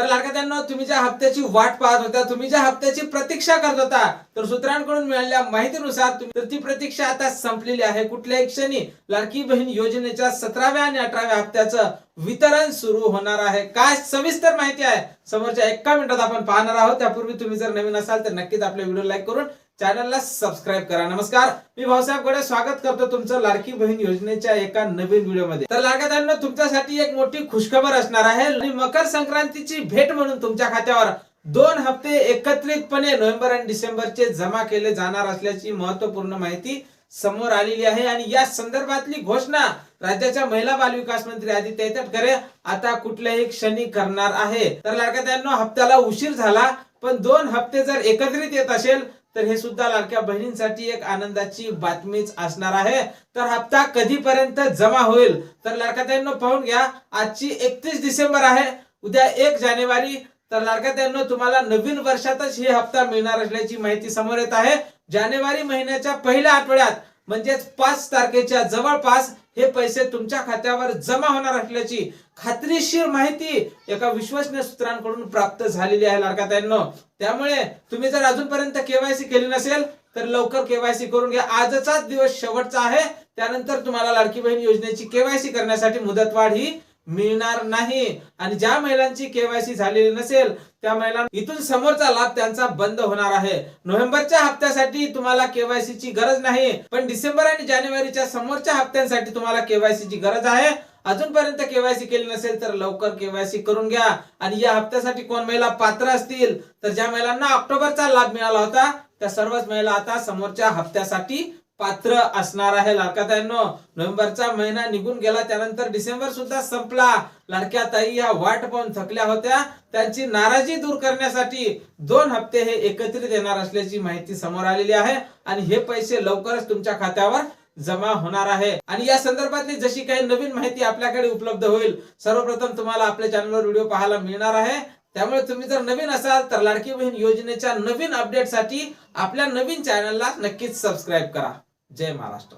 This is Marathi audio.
तर लाडक्यात्यांना तुम्ही ज्या हप्त्याची वाट पाहत होता तुम्ही ज्या हप्त्याची प्रतीक्षा करत होता तर सूत्रांकडून मिळालेल्या माहितीनुसार तर ती प्रतीक्षा आता संपलेली आहे. कुठल्याही क्षणी लाडकी बहीण योजनेच्या सतराव्या आणि अठराव्या हप्त्याचं वितरण सुरू होणार आहे. काय सविस्तर माहिती आहे समोरच्या एका मिनिटात आपण पाहणार आहोत. त्यापूर्वी तुम्ही जर नवीन असाल तर नक्कीच आपल्या व्हिडिओ लाईक करून चॅनलला सबस्क्राईब करा. नमस्कार. मी भाऊसाहेब गोडे स्वागत करतो तुमचं लाडकी बहीण योजनेच्या एका नवीन व्हिडिओमध्ये. तर लाडक्यादारांनो तुमच्यासाठी एक मोठी खुशखबर असणार आहे. आणि मकर संक्रांतीची भेट म्हणून तुमच्या खात्यावर दोन हप्ते एकत्रितपणे नोव्हेंबर आणि डिसेंबरचे जमा केले जाणार असल्याची महत्त्वपूर्ण माहिती समोर आलेली आहे. आणि या संदर्भातली घोषणा राज्याच्या महिला बालविकास मंत्री आदित्य तटकरे आता कुठल्याही क्षणी करणार आहे. तर लाडक्यादारांनो हप्त्याला उशीर झाला पण दोन हप्ते जर एकत्रित येत असेल तर हे सुद्धा लाडक्या बहिणींसाठी एक आनंदाची बातमीच असणार आहे. तर हप्ता कधीपर्यंत जमा होईल? तर लाडक्यादारांनो पाहून घ्या आजची एकतीस डिसेंबर आहे. उद्या एक जानेवारी. तर लाडक्यादारांनो तुम्हाला नवीन वर्षातच हे हप्ता मिळणार असल्याची माहिती समोर येत आहे. जानेवारी महिन्याच्या पहिल्या आठवड्यात म्हणजेच पाच तारखेच्या जवळपास हे पैसे तुमच्या खात्यावर जमा होणार असल्याची खात्रीशीर माहिती एका विश्वसनीय सूत्रांकडून प्राप्त झालेली आहे लाडकाताईंनो त्यामुळे तुम्ही जर अजूनपर्यंत केवायसी केली नसेल तर लवकर केवायसी करून घ्या. आजचाच दिवस शेवटचा आहे. त्यानंतर तुम्हाला लाडकी बहीण योजनेची केवायसी करण्यासाठी मुदतवाढ ही मिळणार नाही. आणि ज्या महिलांची केवायसी झालेली नसेल त्या महिलांना इथून समोरचा लाभ त्यांचा बंद होणार आहे. नोव्हेंबरच्या हप्त्यासाठी तुम्हाला केवायसी ची गरज नाही पण डिसेंबर आणि जानेवारीच्या समोरच्या हप्त्यांसाठी तुम्हाला केवायसी ची गरज आहे. अजूनपर्यंत केवायसी केली नसेल तर लवकर केवायसी करून घ्या. आणि या हप्त्यासाठी कोण महिला पात्र असतील? तर ज्या महिलांना ऑक्टोबरचा लाभ मिळाला होता त्या सर्वच महिला आता समोरच्या हप्त्यासाठी पात्र असणार आहे लाडक्याताईंनो नोव्हेंबरचा महिना निघून गेला त्यानंतर डिसेंबर सुद्धा संपला. लाडक्या ताई या वाट पाहून थकल्या होत्या. त्यांची नाराजी दूर करण्यासाठी दोन हप्ते हे एकत्रित येणार असल्याची माहिती समोर आलेली आहे. आणि हे पैसे लवकरच तुमच्या खात्यावर जमा होणार आहे. आणि या संदर्भातली जशी काही नवीन माहिती आपल्याकडे उपलब्ध होईल सर्वप्रथम तुम्हाला आपल्या चॅनलवर व्हिडिओ पाहायला मिळणार आहे. त्यामुळे तुम्ही जर नवीन असाल तर लाडकी बहीण योजनेच्या नवीन अपडेटसाठी आपल्या नवीन चॅनलला नक्कीच सबस्क्राईब करा. जय महाराष्ट्र